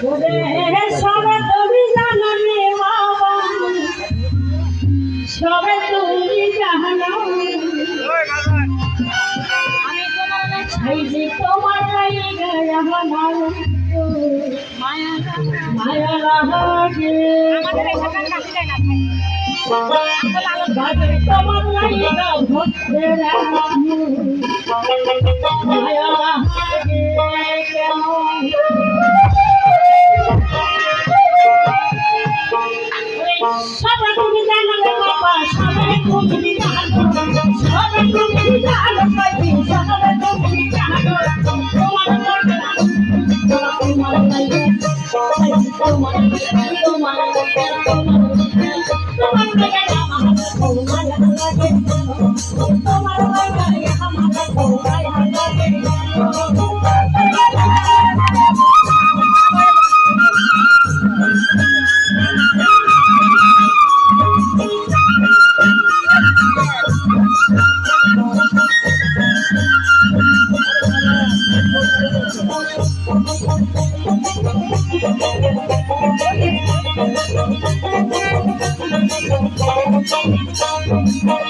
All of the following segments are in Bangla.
সবে তুমি জানো রে বাবা। সবে তুমি জানো। সেই যে তোমার মায়া মায়া লাগে তোমার লাগে ভক্তেরা মায়া লাগে Thank you.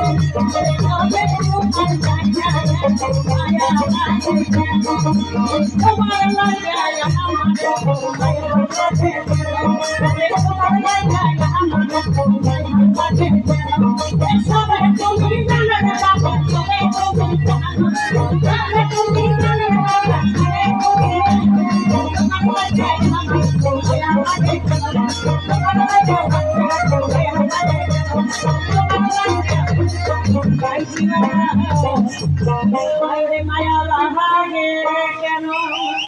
Come on,